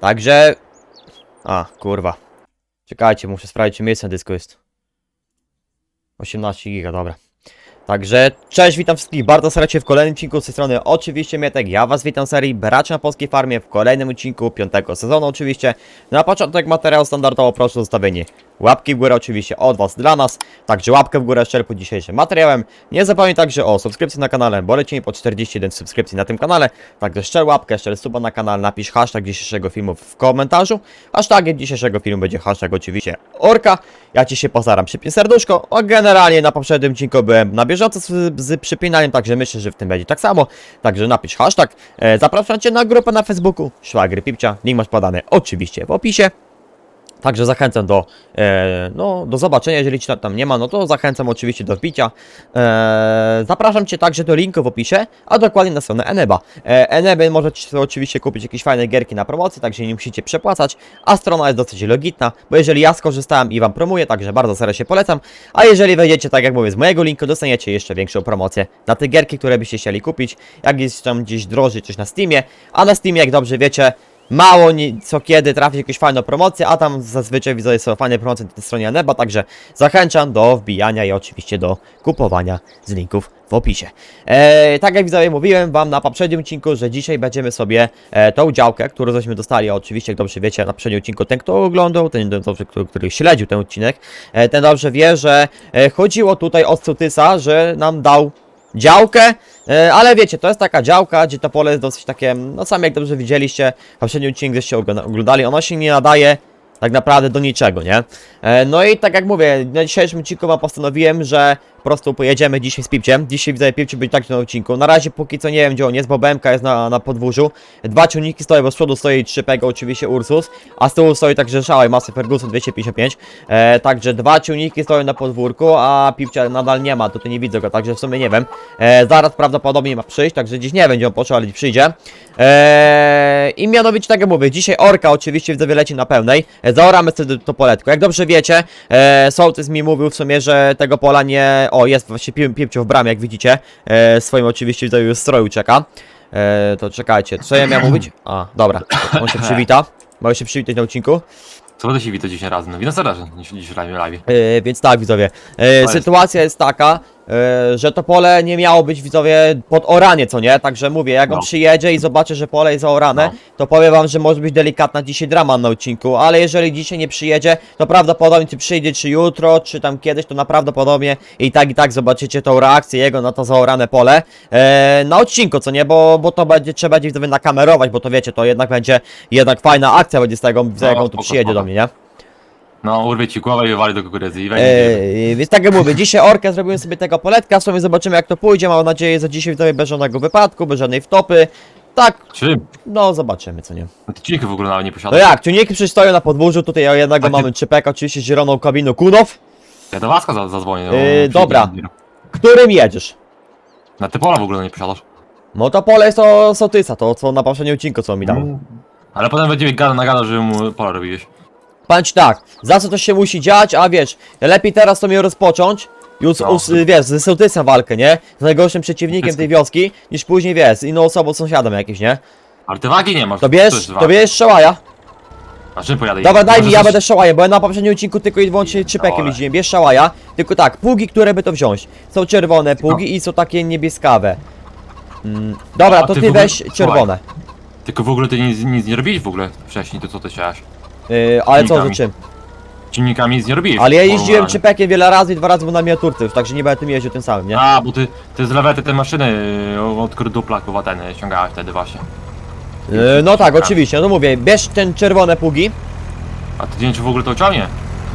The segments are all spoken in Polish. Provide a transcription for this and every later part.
Także... A, kurwa. Czekajcie, muszę sprawdzić, czy miejsce na dysku jest. 18 giga, dobra. Także, cześć, witam wszystkich bardzo serdecznie w kolejnym odcinku z tej strony oczywiście Mietek, ja was witam serii Bracia na Polskiej Farmie w kolejnym odcinku piątego sezonu oczywiście. Na początek materiału standardowo proszę o zostawienie łapki w górę oczywiście od was dla nas, także łapkę w górę szczerze pod dzisiejszym materiałem. Nie zapomnij także o subskrypcji na kanale, bo lecimy po 41 subskrypcji na tym kanale, także szczer łapkę, szczer suba na kanał, napisz hashtag dzisiejszego filmu w komentarzu. Hashtagiem dzisiejszego filmu będzie hashtag oczywiście orka. Ja ci się postaram przypiąć serduszko, a generalnie na poprzednim odcinku byłem na bieżąco z, z przypinaniem, także myślę, że w tym będzie tak samo. Także napisz hashtag. E, zapraszam cię na grupę na Facebooku Szwagry Pipcia, link masz podany oczywiście w opisie. Także zachęcam do, e, no, do zobaczenia, jeżeli ci tam nie ma, no to zachęcam oczywiście do wbicia. E, zapraszam Cię także do linku w opisie, a dokładnie na stronę Eneba. E, Eneby możecie oczywiście kupić jakieś fajne gierki na promocję, także nie musicie przepłacać, a strona jest dosyć logitna, bo jeżeli ja skorzystałem i Wam promuję, także bardzo serdecznie polecam, a jeżeli wejdziecie, tak jak mówię, z mojego linku, dostaniecie jeszcze większą promocję na te gierki, które byście chcieli kupić, jak jest tam gdzieś drożej coś na Steamie, a na Steamie, jak dobrze wiecie, mało nie, co kiedy trafi jakąś fajną promocję, a tam zazwyczaj widzę są fajne promocje na tej stronie Neba, także zachęcam do wbijania i oczywiście do kupowania z linków w opisie. E, tak jak widzowie mówiłem wam na poprzednim odcinku, że dzisiaj będziemy sobie e, tą działkę, którą żeśmy dostali, oczywiście jak dobrze wiecie na poprzednim odcinku, ten kto oglądał, ten dobrze, który, który śledził ten odcinek, e, ten dobrze wie, że e, chodziło tutaj o Sotysa, że nam dał działkę, e, ale wiecie, to jest taka działka, gdzie to pole jest dosyć takie, no sami jak dobrze widzieliście, poprzedni odcinek żeście ogląda- oglądali, ono się nie nadaje tak naprawdę do niczego, nie? E, No i tak jak mówię, na dzisiejszym odcinku postanowiłem, że po prostu pojedziemy dzisiaj z Pipciem. Dzisiaj widzę Pipciu być tak na odcinku. Na razie póki co nie wiem gdzie on jest, bo BMK jest na, na podwórzu. Dwa ciągniki stoją, bo z przodu stoi 3 Pego, oczywiście Ursus, a z tyłu stoi także Szałaj Masy Ferguson 255. E, także dwa ciągniki stoją na podwórku, a Pipcia nadal nie ma, tutaj nie widzę go, także w sumie nie wiem. E, zaraz prawdopodobnie ma przyjść, także dziś nie gdzie on poszedł, ale przyjdzie. E, I mianowicie tak jak mówię, dzisiaj Orka oczywiście widzę leci na pełnej. E, zaoramy sobie to poletko. Jak dobrze wiecie, e, Sołtys mi mówił w sumie, że tego pola nie... O, jest właśnie pi Pipcio w bramie, jak widzicie. E, swoim oczywiście widzę już stroju czeka. E, to czekajcie, co ja miałem mówić? A, dobra, on się przywita. Mogę się przywitać na odcinku. Co będę się witać dzisiaj razem? Witam serdecznie niż dziś w live. live. E, więc tak, widzowie. E, sytuacja jest taka, że to pole nie miało być, widzowie, pod oranie, co nie? Także mówię, jak on No. przyjedzie i zobaczy, że pole jest zaorane, No. to powiem wam, że może być delikatna dzisiaj drama na odcinku, ale jeżeli dzisiaj nie przyjedzie, to prawdopodobnie czy przyjdzie, czy jutro, czy tam kiedyś, to naprawdę i tak i tak zobaczycie tą reakcję jego na to zaorane pole e, na odcinku, co nie? Bo, bo to będzie, trzeba będzie widzowie nakamerować, bo to wiecie, to jednak będzie jednak fajna akcja będzie z tego, widzę, jak on tu spoko, przyjedzie spoko. do mnie, nie? No, urwie ci głowę i wywali do kukurydzy i wejdzie. Eee, więc tak jak mówię, dzisiaj orkę zrobiłem sobie tego poletka, w sumie zobaczymy jak to pójdzie, mam nadzieję, że dzisiaj widzowie bez żadnego wypadku, bez żadnej wtopy. Tak, Czym? no zobaczymy co nie. No ty w ogóle nawet nie No posiadasz. jak, ciągniki przecież stoją na podwórzu, tutaj o jednego A ty- mamy czypeka, oczywiście zieloną kabiną Kunow. Ja do Waska za- zadzwonię. no, przyjdzie dobra. Którym jedziesz? Na te pola w ogóle nie posiadasz. No to pole jest o Sotysa, to co na poprzednim odcinku co mi dał. Ale potem będziemy gada na gada, żeby mu pola robiłeś. Powiem ci tak, za co to się musi dziać, a wiesz, lepiej teraz to mnie rozpocząć, już No. us, wiesz, ze Sołtysem walkę, nie? Z najgorszym przeciwnikiem tej wioski, niż później wiesz, z inną osobą, sąsiadem jakimś, nie? Ale ty wagi nie masz. To bierz, to bierz szałaja. A czym pojadę? Dobra, daj mi, ja coś- będę szałajem, bo ja na poprzednim odcinku tylko i wyłącznie trzypekiem Dobra. jeździłem. Bierz szałaja, tylko tak, pługi, które by to wziąć. Są czerwone pługi i są takie niebieskawe. Mm, dobra, A to ty ogóle- weź słuchaj. czerwone. Tylko w ogóle ty nic, nic nie robiłeś w ogóle wcześniej, to co ty chciałeś? Yy, ale co, Silnikami. czym? Silnikami nic nie robiłeś. Ale ja jeździłem porównaniu. trzypekiem wiele razy i dwa razy był na miniaturce już, także nie będę tym jeździł tym samym, nie? A, bo ty, ty z lewety te maszyny y, od kurdupla kuwa ten y, ściągałeś wtedy właśnie. Yy, no tak, oczywiście, no to mówię, bierz ten czerwone pługi. A ty nie wiem, czy w ogóle to ciągnie?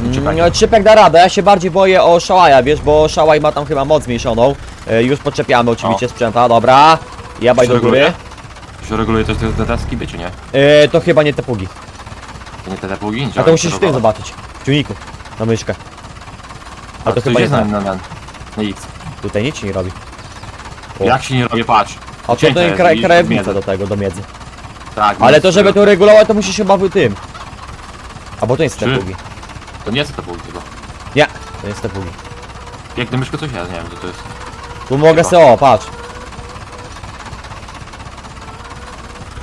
Mm, no, Trzypek da radę, ja się bardziej boję o szałaja, wiesz, bo szałaj ma tam chyba moc zmniejszoną. Już podczepiamy oczywiście sprzęta, dobra. Jabaj do góry. reguluje? Się reguluje też te, te deski, czy nie? Yy, to chyba nie te pługi. To nie te te pługi? A to musisz w tym zobaczyć. W ciuniku. Na myszkę. A to chyba jest nie na, na, na, na X. Tutaj nic ci nie robi. O. Jak się nie robię, patrz. A to ten jest kraj, krajownica do tego, do miedzy. Tak. Ale to żeby to regulować, to musisz chyba w tym. A bo to jest te Trzy. pługi. To nie jest te pługi chyba. Nie, to jest te pługi. Jak na myszkę coś jest, nie wiem co to jest. Tu mogę se, o, patrz.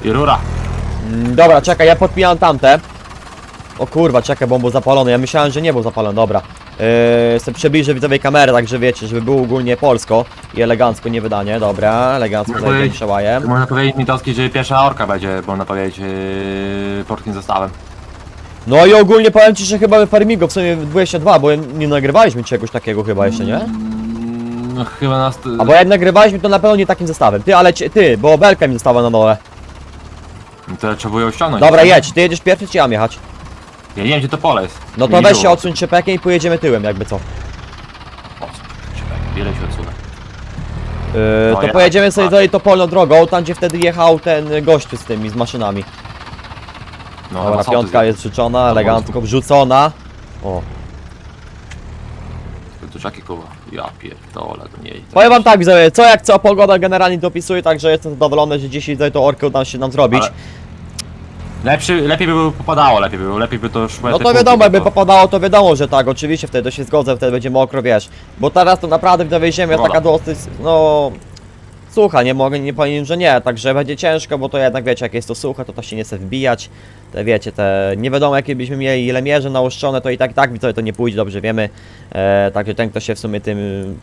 I rura. Mm, Dobra, czekaj, ja podpinam tamte. O kurwa, czekaj, bo on był zapalony. Ja myślałem, że nie był zapalony, dobra. Yy, sobie przybliżę widzowej kamerę, także wiecie, żeby było ogólnie polsko i elegancko, nie wydanie. Dobra, elegancko tutaj powiedzieć- przełajem. Można powiedzieć Mitowski, że pierwsza orka będzie, można powiedzieć, yy, polskim zestawem. No i ogólnie powiem ci, że chyba Farmigo w sumie 22, bo nie nagrywaliśmy czegoś takiego chyba jeszcze, nie? Mm, No chyba nas... A bo jak nagrywaliśmy to na pewno nie takim zestawem. Ty, ale ci- ty, bo belka mi została na dole. To trzeba ją ściągnąć. Dobra, jedź, ty jedziesz pierwszy czy ja mam jechać? Ja nie wiem gdzie to pole jest. No to Nie weź się odsuń czepekiem i pojedziemy tyłem, jakby co. Czekaj, Wiele się odsunę. Yy, No to ja- pojedziemy sobie tak. dalej to polną drogą, tam gdzie wtedy jechał ten gościu z tymi, z maszynami. No, Dobra, piątka jest życzona, elegancko wrzucona. O. To czaki koło. Ja pierdolę, to nie. Powiem wam tak, widzowie, co jak co, pogoda generalnie dopisuje, także jestem zadowolony, że dzisiaj tutaj to orkę uda się nam zrobić. Ale- Lepszy, lepiej by było popadało, lepiej by było, lepiej by to szło. No te to wiadomo, jakby to- popadało, to wiadomo, że tak, oczywiście wtedy to się zgodzę, wtedy będzie mokro, wiesz. Bo teraz to naprawdę widzowie ziemia Wola. taka dosyć, no... Sucha, nie mogę, nie powiem, że nie, także będzie ciężko, bo to jednak wiecie, jak jest to suche, to to się nie chce wbijać. Te wiecie, te nie wiadomo jakie byśmy mieli, ile mierze nałożone, to i tak tak widzowie to nie pójdzie, dobrze wiemy. E, także ten, kto się w sumie tym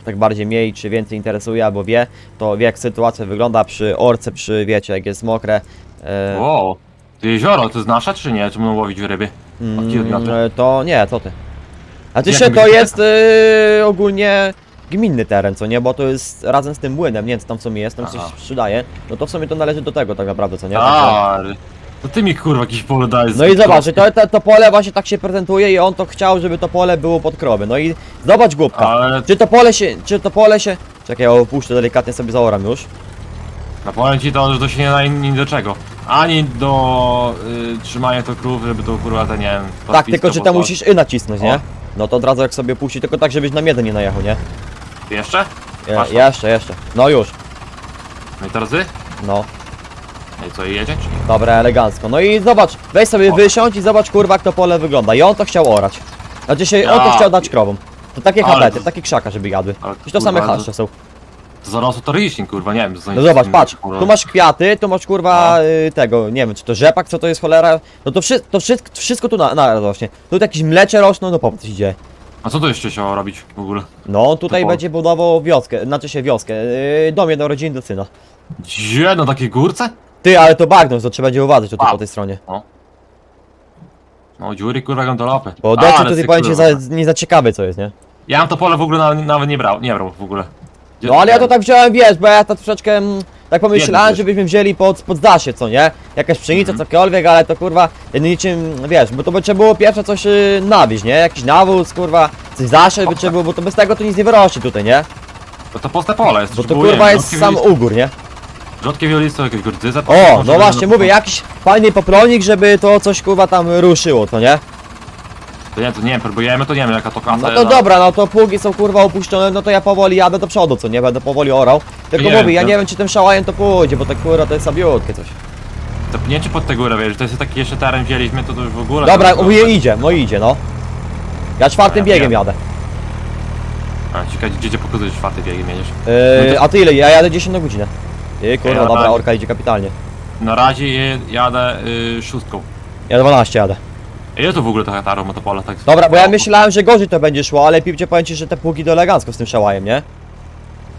tak bardziej mniej czy więcej interesuje albo wie, to wie jak sytuacja wygląda przy orce, przy wiecie, jak jest mokre. E, Wow. To jezioro, to jest nasze czy nie? Czy będą łowić ryby? Mm, e, to nie, to ty. A ty Jak się to jest y, ogólnie gminny teren, co nie? Bo to jest razem z tym młynem, nie wiem co tam w sumie jest, tam coś Aha. sprzedaje. No to w sumie to należy do tego tak naprawdę, co nie? Także- A, to ty mi kurwa jakiś pole dajesz. No i zobacz, to, to, to pole właśnie tak się prezentuje i on to chciał, żeby to pole było pod krowy. No i zobacz głupka. Ale Czy to pole się, czy to pole się... Czekaj, ja opuszczę delikatnie sobie zaoram już. no powiem ci to, że to się nie da ni do czego. Ani do y, trzymania to krów, żeby to kurwa te nie wiem. Tak, tylko że tam posłać. musisz y nacisnąć, nie? O. No to od razu jak sobie puści, tylko tak żebyś na jeden nie najechał, nie? Jeszcze? Je, Masz to? jeszcze, jeszcze. No już, No i teraz ty? no. No i co, i jedzie czy nie? Dobra, elegancko. No i zobacz, weź sobie O. wysiądź i zobacz kurwa jak to pole wygląda. I on to chciał orać. Znaczy się, on to Ja chciał dać krowom. To takie Ale hablety, to- takie krzaka, żeby jadły. Ale to same kurwa, chaszcze są. To zarosło to liśnik, kurwa, nie wiem. co No zobacz, patrz, tu masz kwiaty, tu masz kurwa No. y, tego, nie wiem, czy to rzepak, co to jest cholera. No to, wszy to wszystko, wszystko tu na, na rośnie. Tu jakieś mlecze rosną, no popatrz, dzieje. A co tu jeszcze chciało robić w ogóle? No tutaj To będzie budował wioskę, znaczy się wioskę, yy, dom jednorodzinny do syna. Gdzie? Na takiej górce? Ty, ale to bagno, to trzeba będzie uważać tutaj A. po tej stronie. No dziury kurwa gondolopy. Bo deszcz tutaj ty, powiem ci kurwa. za, nie za ciekawy co jest, nie? Ja bym to pole w ogóle nawet nie brał, nie brał w ogóle. No ale ja to tak wziąłem, wiesz, bo ja to troszeczkę mm, tak pomyślałem, Jedno żebyśmy wzięli pod, pod zasie, co nie? Jakaś pszenica, Mhm. cokolwiek, ale to kurwa, niczym, wiesz, bo to by trzeba było pierwsze coś y, nawieźć, nie? Jakiś nawóz, kurwa, coś zasze by trzeba było, bo to bez tego to nic nie wyrośnie tutaj, nie? To to puste pole jest. Bo to potrzebuję kurwa jest rzodkie sam wiolis- ugór, nie? Rzodkie wiolisto, jakieś gordyce. O, no właśnie, mówię, jakiś fajny popronik, żeby to coś kurwa tam ruszyło, to nie? To nie, to nie wiem, próbujemy, to nie wiem jaka to kasa No to jest, dobra, no to pługi są kurwa opuszczone, no to ja powoli jadę do przodu, co nie? Będę powoli orał. Tylko Nie mówię, ja to- nie wiem czy tym szałałem to pójdzie, bo to kurwa to jest sabiutkie coś. To pnięcie pod tę górę, wiesz, to jest taki jeszcze teren wzięliśmy, to, to już w ogóle... Dobra, to, mówię idzie, no idzie, no. Ja czwartym Ja biegiem jadę. A, ciekawe, gdzie cię pokazujesz czwarty biegiem jedziesz. Yy, No a ty ile? Ja jadę 10 na godzinę. Ty kurwa, Ja dobra, orka idzie kapitalnie. Na razie je- jadę y, szóstką. Ja 12 jadę. Ile to w ogóle to hektarów ma to? Tak Dobra, bo ja myślałem, że gorzej to będzie szło, ale piwcie powiem ci, że te pługi to elegancko z tym szałałem, nie?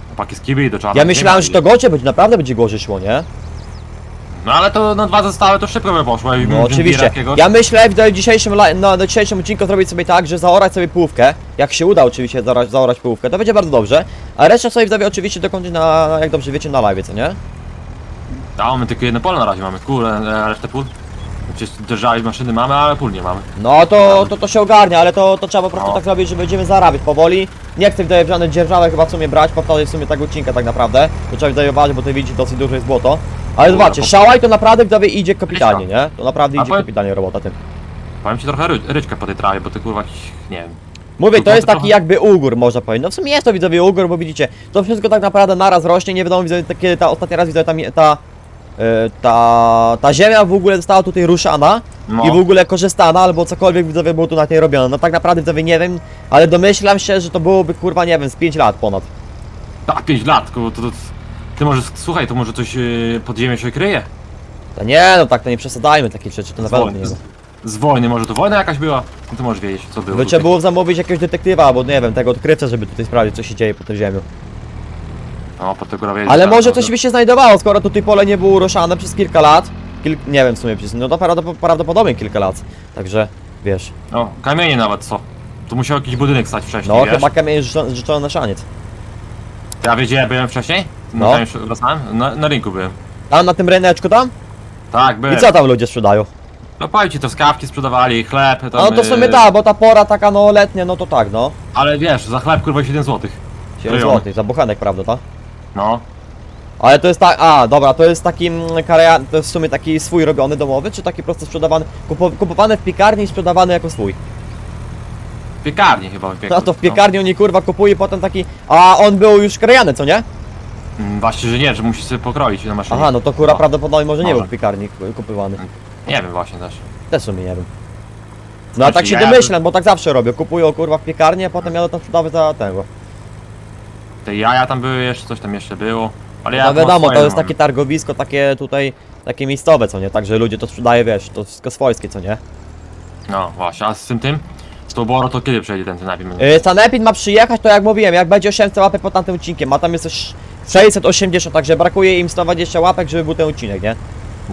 Chłopaki z kibli do czarnych Ja nie myślałem, ma. że to gorzej będzie, naprawdę będzie gorzej szło, nie? No ale to na dwa zestawy to szybko by poszło. jakby No oczywiście. Jakiegoś... Ja myślę w do dzisiejszym, li- no, do dzisiejszym odcinku zrobić sobie tak, że zaorać sobie połówkę. Jak się uda oczywiście zaorać, zaorać połówkę, to będzie bardzo dobrze. A resztę sobie wtedy oczywiście dokończyć na, jak dobrze wiecie, na live, co nie? A, my tylko jedno pole na razie mamy, kurde, a resztę pól. Przecież maszyny mamy, ale pól nie mamy. No to, to, to się ogarnia, ale to, to trzeba po prostu No. tak zrobić, że będziemy zarabiać powoli. Nie chcę tutaj żadne dzierżawy chyba w sumie brać, powtarzać w sumie tak odcinka tak naprawdę. To trzeba uważać, bo tutaj widzicie dosyć dużo jest błoto. Ale Dobra, zobaczcie, po- szałaj to naprawdę widzowie idzie kapitalnie, nie? To naprawdę A idzie powiem- kapitalnie robota tym. Powiem ci trochę ry ryczkę po tej trawie, bo ty kurwa jakiś, nie wiem. Mówię, to To jest taki trochę- jakby ugór, można powiedzieć. No w sumie jest to widzowie ugór, bo widzicie, to wszystko tak naprawdę naraz rośnie, nie wiadomo widzowie, kiedy ta ostatni raz widzowie ta, ta, e, ta, ta ziemia w ogóle została tutaj ruszana No. i w ogóle korzystana, albo cokolwiek widzowie było tu na tej robione. No tak naprawdę widzowie nie wiem, ale domyślam się, że to byłoby kurwa, nie wiem, z 5 lat ponad. Tak, 5 lat, kurwa, to, to, ty może, słuchaj, to może coś yy, pod ziemią się kryje? To nie, no tak, to nie przesadajmy takich rzeczy, to na pewno nie z, z wojny, może to wojna jakaś była? No to możesz wiedzieć, co było. By tutaj. trzeba było zamówić jakiegoś detektywa, albo nie wiem, tego odkrywcę, żeby tutaj sprawdzić, co się dzieje pod tą ziemią. No. Ale może coś by się znajdowało, skoro tutaj pole nie było ruszane przez kilka lat. Kil... Nie wiem w sumie, przez... no to prawdop- prawdopodobnie kilka lat. Także, wiesz. No, kamienie nawet, co? Tu musiał jakiś budynek stać wcześniej, No, wiesz? kamień życzony, życzony na szaniec. Ja wiedziałem, byłem wcześniej? No. No. już wracałem? Na, na rynku byłem. Tam na tym ryneczku tam? Tak, byłem. I co tam ludzie sprzedają? No powiem ci, to skawki sprzedawali, chleb, tam... No to w sumie tak, bo ta pora taka no letnia, no to tak, no. Ale wiesz, za chleb kurwa 7 złotych. 7 Rejon. zł, za buchanek, prawda, tak? No. Ale to jest tak, a dobra, to jest taki mm, to jest w sumie taki swój robiony domowy, czy taki prosto sprzedawany, kupo, kupowany w piekarni i sprzedawany jako swój? W piekarni chyba. w No to w piekarni oni kurwa kupuje potem taki, a on był już krajany, co nie? No. Mm, Właśnie, że nie, że musisz sobie pokroić na maszynie. Aha, no to kurwa No. prawdopodobnie może nie Może. był w piekarni ku- kupowany. Nie wiem właśnie też. Też w sumie nie wiem. No a Znaczy, tak się ja- domyślam, bo tak zawsze robię. Kupują kurwa w piekarni, a potem jadę tam sprzedawać za tego. Te jaja tam były jeszcze, coś tam jeszcze było. Ale ja No tu mam wiadomo, swoje to jest domowe. takie targowisko, takie tutaj, takie miejscowe, co nie? Także ludzie to sprzedają, wiesz, to wszystko swojskie, co nie? No właśnie, a z tym tym? Z tą Boro to kiedy przejdzie ten Synapim? Yy, Sanepid ma przyjechać, to jak mówiłem, jak będzie 800 łapek pod tamtym odcinkiem, a tam jest coś 680, także brakuje im 120 łapek, żeby był ten odcinek, nie?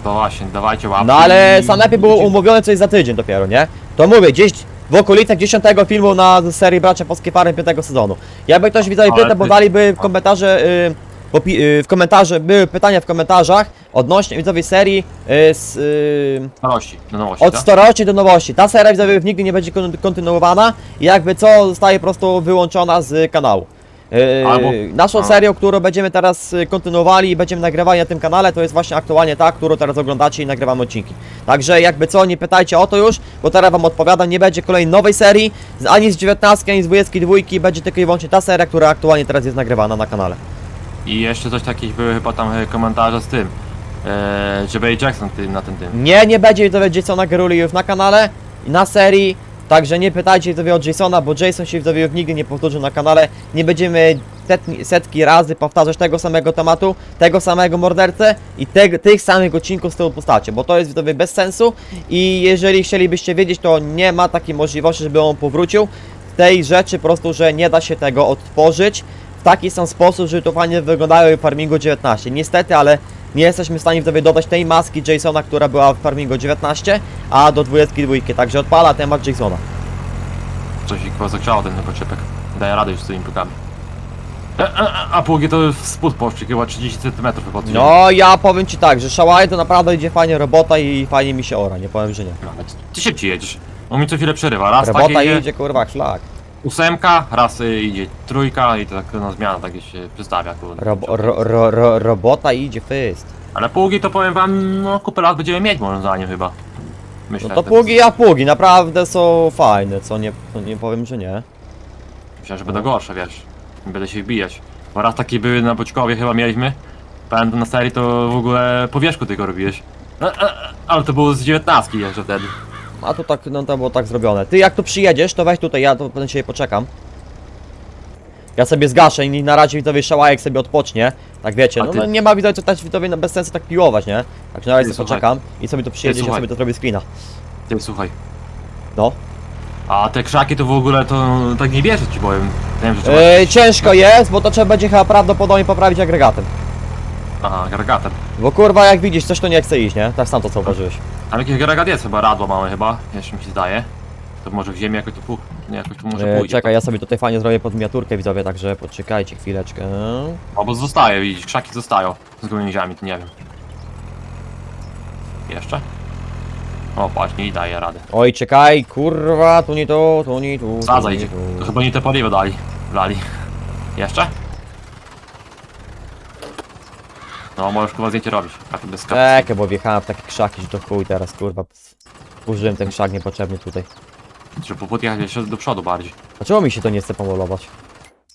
To właśnie, dawajcie łapki. No ale i- Sanepid było umówione coś za tydzień dopiero, nie? To mówię, gdzieś w okolicach 10 filmu na serii Bracia Polskie Farmy 5 sezonu. Jakby ktoś Ale pyta, bo daliby w komentarze, yy, w, opi- yy, w komentarze, były pytania w komentarzach odnośnie widzowie serii yy, z, yy, Starości, do nowości, od tak? starości do nowości. Ta seria widzowie nigdy nie będzie kon- kontynuowana i jakby co zostaje po prostu wyłączona z kanału. Yy, Albo- naszą serią, którą będziemy teraz y, kontynuowali i będziemy nagrywali na tym kanale, to jest właśnie aktualnie ta, którą teraz oglądacie i nagrywamy odcinki. Także jakby co, nie pytajcie o to już, bo teraz wam odpowiadam, nie będzie kolejnej nowej serii, ani z 19, ani z 22, będzie tylko i wyłącznie ta seria, która aktualnie teraz jest nagrywana na kanale. I jeszcze coś takich były chyba tam e, komentarze z tym. Że Bay Jackson na tym tym. Nie, nie będzie widzowie Jasona Geruli już na kanale na serii. Także nie pytajcie widzowie o Jasona, bo Jason się widzowie nigdy nie powtórzy na kanale. Nie będziemy setki, setki razy powtarzać tego samego tematu, tego samego mordercę i te, tych samych odcinków z tą postacią, bo to jest widzowie bez sensu i jeżeli chcielibyście wiedzieć, to nie ma takiej możliwości, żeby on powrócił. Tej rzeczy po prostu, że nie da się tego odtworzyć w taki sam sposób, żeby to fajnie wyglądało w Farmingu 19. Niestety, ale nie jesteśmy w stanie dodać tej maski Jasona, która była w Farmingu 19, a do 22, także odpala temat Jasona. Coś ich chyba zagrzało ten chyba czepek. Daje radę już z tymi pukami. E, e, e, a pługi to w spód poszczy, chyba 30 cm chyba. No, ja powiem Ci tak, że Szałaj to naprawdę idzie fajnie robota i fajnie mi się ora, nie powiem, że nie. Ty szybciej jedziesz. On mi co chwilę przerywa. Raz Robota tak idzie, kurwa szlak. Ósemka, raz y, idzie trójka i to tak na zmiana tak się przystawia. kurde. Ro, ro, ro, robota idzie fest. Ale pługi to powiem wam, no kupę lat będziemy mieć moim zdaniem chyba. Myślę, No to pługi jak pługi, naprawdę są fajne, co nie, co nie powiem, że nie. Myślę, że będą gorsze, wiesz. Nie będę się ich bijać. Bo raz takie były na Boćkowie chyba mieliśmy. Pamiętam na serii to w ogóle po wierzchu tylko robiłeś. E, Ale to było z 19 jeszcze wtedy. A to tak, no to było tak zrobione. Ty jak tu przyjedziesz, to weź tutaj, ja to na ciebie poczekam. Ja sobie zgaszę i na razie widzowie szałajek sobie odpocznie. Tak wiecie, no, no nie ma co też widzowie no, bez sensu tak piłować, nie? Także na razie sobie poczekam i sobie tu przyjedziesz, ja sobie to zrobię screena. Ty słuchaj. No. A te krzaki to w ogóle to tak nie bierze ci powiem. Wiem, że trzeba... Yy, ciężko jest, bo to trzeba będzie chyba prawdopodobnie poprawić agregatem. Aha, garagatem. Bo kurwa jak widzisz, coś to nie chce iść, nie? Tak sam to co zauważyłeś. Tam jakiś garagat jest chyba, radło mamy chyba. Jeszcze mi się zdaje. To może w ziemi jakoś to pół... Nie, jakoś tu może Yy, pójdzie. czekaj, ja sobie tutaj fajnie zrobię pod miniaturkę widzowie, także poczekajcie chwileczkę. Albo zostaje, widzisz, krzaki zostają. Z gałęziami, to nie wiem. Jeszcze? O, patrz, nie daje rady. Oj, czekaj, kurwa, tu nie to, tu nie tu. tu nie tu. To chyba nie te paliwo dali. Dali. Jeszcze? No, możesz chyba zdjęcie robić. A to bez kapsy. Czekaj, bo wjechałem w takie krzaki, że to chuj teraz, kurwa. Użyłem ten krzak niepotrzebnie tutaj. Trzeba podjechać jeszcze do przodu bardziej. Dlaczego mi się to nie chce pomalować?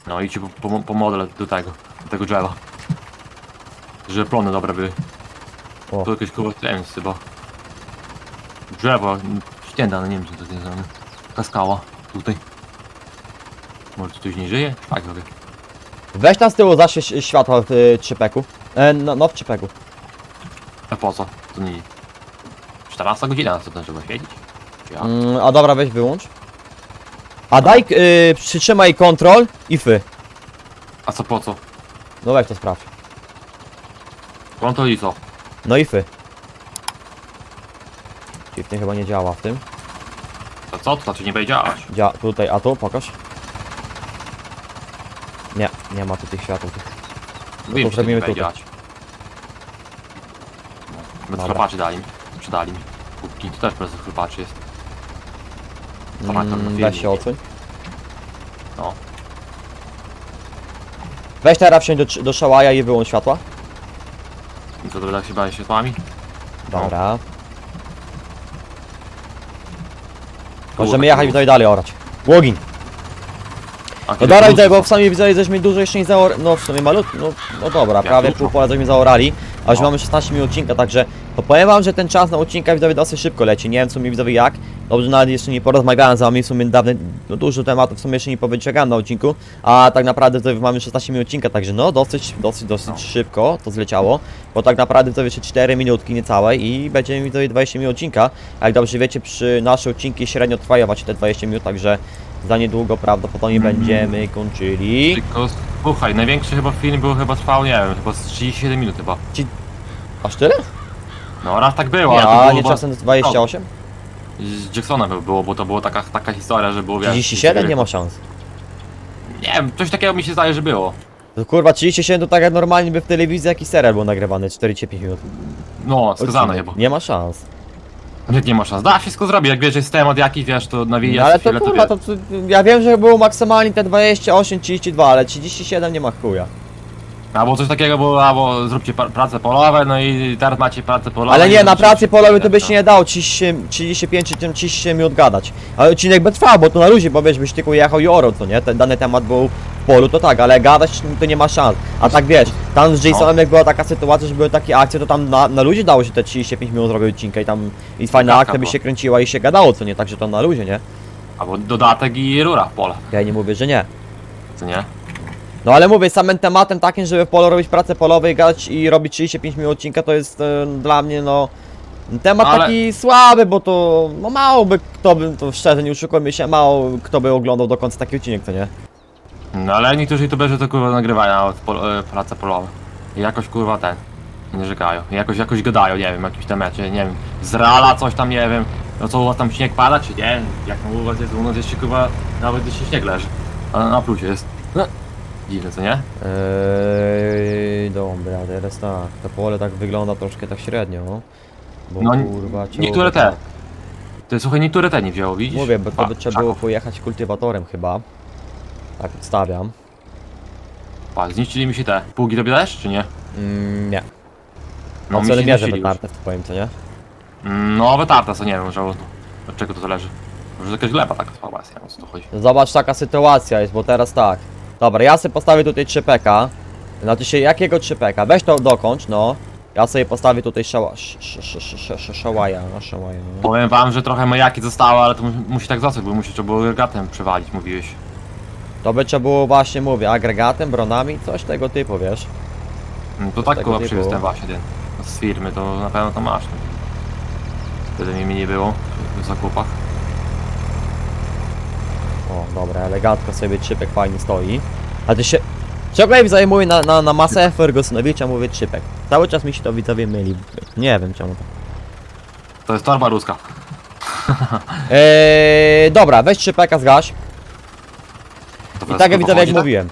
No i ci po, po, po model do tego, do tego drzewa. Żeby plony dobre były. O. To jakieś koło ten chyba. Drzewo, ścięda, no nie wiem co to jest. Ta skała, tutaj. Może tu ktoś nie żyje? Tak, mogę. Weź tam z tyłu zaś światła w y, trzypeku. E, no, no w trzypeku. A po co? To nie... 14 godzina, co to trzeba siedzieć? Ja. Mm, a dobra, weź wyłącz. A daj, yy, przytrzymaj kontrol i fy. A co po co? No weź to sprawdź. Kontrol i co? No i fy. Dziwnie chyba nie działa w tym. To co? To znaczy nie będzie działać. Dzia tutaj, a tu, pokaż. Nie, nie ma tu tych światów. Że to zrobimy będzie tutaj. działać. Bez Dobra. chłopaczy dali mi. Przydali mi. Kubki to też bez chłopaczy jest. Formator na Mm, filmie. weź się odsuń. No. Weź teraz wsiądź do, do szłaja i wyłącz światła. I co to tak się bawi światłami? Dobra. Kurwa, Możemy jechać tutaj dalej orać. Łogin. A No kiedy dobra, plus- widzę, bo w sumie widzę, żeśmy dużo jeszcze nie zaorali. No w sumie malut, no, no dobra, prawie pół pola żeśmy zaorali, a już mamy 16 minut odcinka, także to powiem wam, że ten czas na odcinka widzowie dosyć szybko leci. Nie wiem w sumie widzowie jak. Dobrze, nawet jeszcze nie porozmawiałem z wami, w sumie dawno, no dużo tematów w sumie jeszcze nie powiedziałem na odcinku, a tak naprawdę to mamy 16 minut odcinka, także no dosyć, dosyć, dosyć No. szybko to zleciało, bo tak naprawdę to jeszcze 4 minutki niecałe i będziemy widzowie 20 minut odcinka, a jak dobrze wiecie, przy nasze odcinki średnio trwają właśnie te 20 minut, także za niedługo prawdopodobnie Mm. będziemy kończyli. Tylko słuchaj, największy chyba film był chyba trwał, nie wiem, chyba z 37 minut chyba. Aż tyle? No raz tak było, Nie, ale to a było nie bo- czasem 28? Z Jacksona by było, bo to była taka, taka historia, że było wiesz, 37? Nie ma szans. Nie wiem, coś takiego mi się zdaje, że było. To kurwa 37 to tak jak normalnie by w telewizji jakiś serial był nagrywany 45 minut. No, skazane chyba. Nie ma szans. Nie, nie szans. Da, wszystko zrobić, jak wiesz, że jest temat jakiś, wiesz, to No, nawijasz ale to chwilę, kurwa, wiesz. to, to, ja wiem, że było maksymalnie te 28, 32, ale 37 nie ma chuja. Albo coś takiego było, albo zróbcie pra- prace polowe, no i teraz macie pracę polową. Ale i nie, na zobaczycie, pracy polowej to by się nie dało 30, 35 czy tym 30 minut gadać. Ale odcinek by trwał, bo to na luzie, bo wiesz, byś tylko jechał i orał, to nie? Ten dany temat był polu, to tak, ale gadać to nie ma szans. A tak wiesz, tam z Jasonem jak była taka sytuacja, że były takie akcje, to tam na, na luzie dało się te 35 minut zrobić odcinka i tam i fajna Taka akcja by była. się kręciła i się gadało, co nie? Także to na luzie, nie? Albo dodatek i rura w pole, Ja nie mówię, że nie. co nie? No ale mówię, samym tematem takim, żeby w polu robić pracę polową i gadać i robić 35 minut odcinka, to jest e, dla mnie no... Temat Ale- taki słaby, bo to no mało by kto by, to szczerze nie oszukujmy się, mało kto by oglądał do końca taki odcinek, to nie? No ale niektórzy youtuberzy to kurwa nagrywają nawet pol, e, prace polowe. I jakoś kurwa ten, nie rzekają. I jakoś, jakoś gadają, nie wiem, jakimś temacie, nie wiem, z Reala coś tam, nie wiem. No co u was tam śnieg pada, czy nie? Jak tam u was jest, u nas jeszcze kurwa nawet jeszcze śnieg leży. A na plusie jest. No. Dziwne, co nie? Eee, dobra, teraz tak, to pole tak wygląda troszkę tak średnio, bo No, kurwa... trzeba niektóre by te. tak- słuchaj, niektóre te nie wzięło, widzisz? Mówię, bo to by trzeba było pojechać kultywatorem chyba. Tak odstawiam. Pa, zniszczyli mi się te. Pługi tobie też, czy nie? Mm, nie. No, mi cele się mierze zniszczyli już. wytarte, to powiem, co nie? No, wytarte, co nie wiem, że od, czego to zależy. Może jakaś gleba taka słaba jest, nie wiem o co to chodzi. Zobacz, taka sytuacja jest, bo teraz tak. Dobra, ja sobie postawię tutaj 3 peka. Znaczy się, jakiego 3 peka? Weź to dokończ, no. Ja sobie postawię tutaj szała... sz- sz- sz- sz- sz- sz- Szałaja, no szałaja. no. Powiem wam, że trochę majaki zostało, ale to mu, musi tak zostać, bo musi trzeba było regatem przewalić, mówiłeś. To by trzeba było właśnie, mówię, agregatem, bronami, coś tego typu, wiesz. No to tak Tego kurwa typu. przywiózł ten właśnie ten z firmy, to na pewno to masz. No. Wtedy mi nie było w zakupach. O, dobra, elegancko sobie trzypek fajnie stoi. A ty się... Ciągle widzowie mówię na, na, na masę Fergusonowicza mówię trzypek. Cały czas mi się to widzowie myli. Nie wiem czemu. To jest torba ruska. Eee, dobra, weź trzypeka zgaś. To I tak jak widzowie jak chodzi, mówiłem.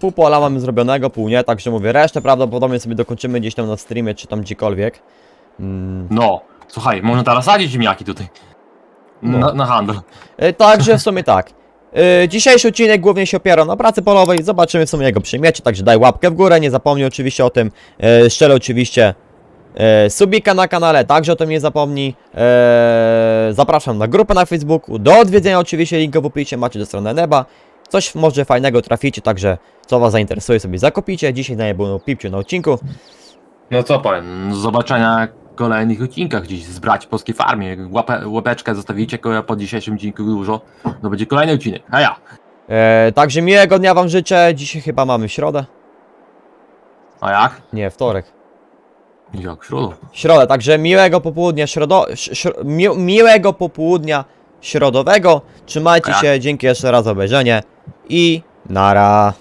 Pół pola mamy zrobionego, pół nie, także mówię, resztę prawdopodobnie sobie dokończymy gdzieś tam na streamie, czy tam gdziekolwiek. Mm. No, słuchaj, można teraz sadzić ziemniaki tutaj. No. Na, na handel. E, Także w sumie tak. E, Dzisiejszy odcinek głównie się opiera na pracy polowej, zobaczymy w sumie jego przyjmiecie, także daj łapkę w górę, nie zapomnij oczywiście o tym, e, szczerze oczywiście e, subika na kanale, także o tym nie zapomnij. E, Zapraszam na grupę na Facebooku, do odwiedzenia oczywiście, link w opisie macie do strony Neba. Coś może fajnego traficie, także co was zainteresuje sobie zakupicie. Dzisiaj na było pipciu na odcinku. No co powiem, do zobaczenia w kolejnych odcinkach gdzieś zbrać w polskiej farmie. Jak Łapę, łapeczkę zostawicie koło po dzisiejszym odcinku dużo, to będzie kolejny odcinek. A ja. E, Także miłego dnia wam życzę, dzisiaj chyba mamy środę. A jak? Nie, wtorek. Jak środą. środę, także miłego popołudnia środo... mi miłego popołudnia środowego. Trzymajcie się, dzięki jeszcze raz za obejrzenie i nara.